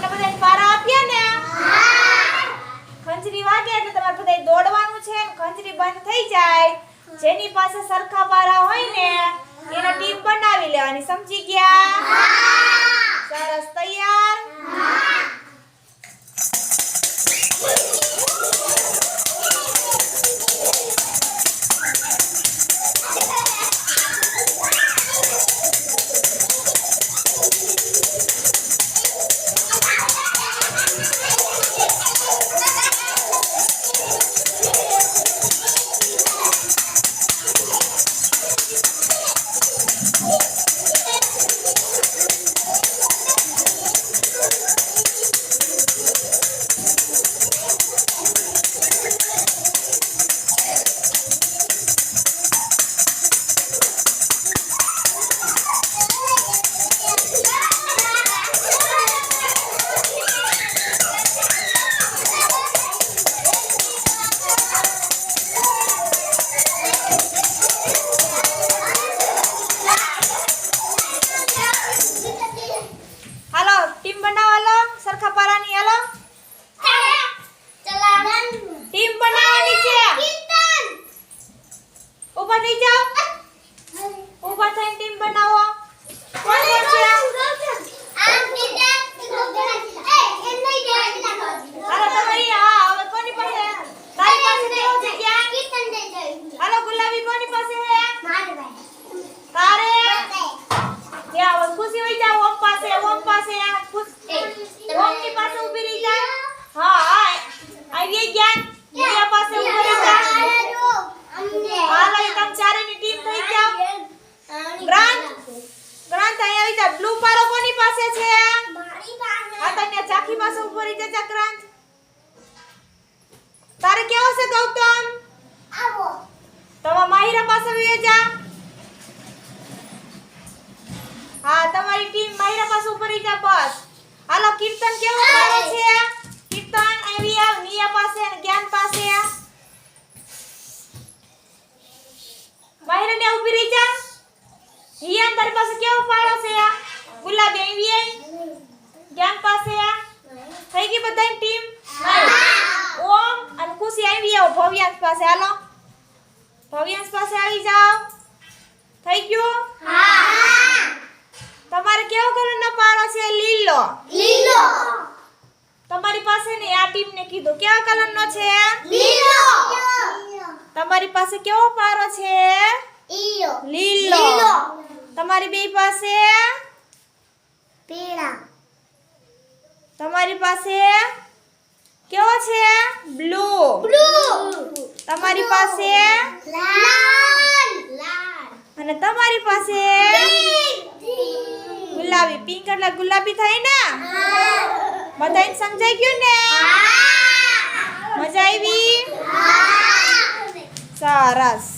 તમને બધાને પારા આપ્યા ને? ખંજરી વાગે એટલે તમારે બધાય દોડવાનું છે ખંજરી બંધ થઈ જાય. જેની પાસે સરખા પારા હોય ને એને ટીમ બનાવી લેવાની. સમજી ગયા? સરસ તૈયાર? ઊભા થઈ જાઓ. ઊભા થઈને ટીમ બનાવો. હા કોની પાસે? તારી ગુલાબી, કોની પાસે તારે? હવે ખુશી હોય જા ઓમ પાસે ઓમ પાસે ખુશ પાસે ઊભી રહી જા હા હા આવી જ્ઞાન દિયા પાસે ઊભી રહી જા હાલો એ તમે ચારેની ટીમ થઈ જાઓ ગ્રાન્ટ ગ્રાન્ટ અહીંયા આવી જા બ્લુ પારો કોની પાસે છે હા ઊભો રહી જા ગ્રાન્ટ તારે કેવો છે ગૌતમ? તમારા માહિરા પાસે વયો જા. હા તમારી ટીમ માહિરા પાસે ઉપર જા બસ. હાલો કીર્તન કેવો પાડો છે? કીર્તન આવી આવ નિયા પાસે અને જ્ઞાન પાસે. માહિરા ને ઊભી રહી જા. હિયાન તારી પાસે કેવો પાડો છે? ગુલાબી આવી જ્ઞાન પાસે. થઈ ગઈ બધાની ટીમ? ઓમ અને ખુશી આવી આવો ભવ્યાંશ પાસે. હાલો. ભવ્યાંશ પાસે આવી જાઓ. થઈ ગયું? તમારે કેવો કલરનો પારો છે? લીલો. તમારી પાસે ને આ ટીમને કીધું. કેવા કલરનો છે? તમારી પાસે કેવો પારો છે? લીલો. તમારી બે પાસે તમારી પાસે કેવો છે? બ્લુ તમારી પાસે? અને તમારી પાસે? ગુલાબી. પિંક એટલે ગુલાબી થાય ને? બધાને સમજાઈ ગયું ને? મજા આવી? સરસ.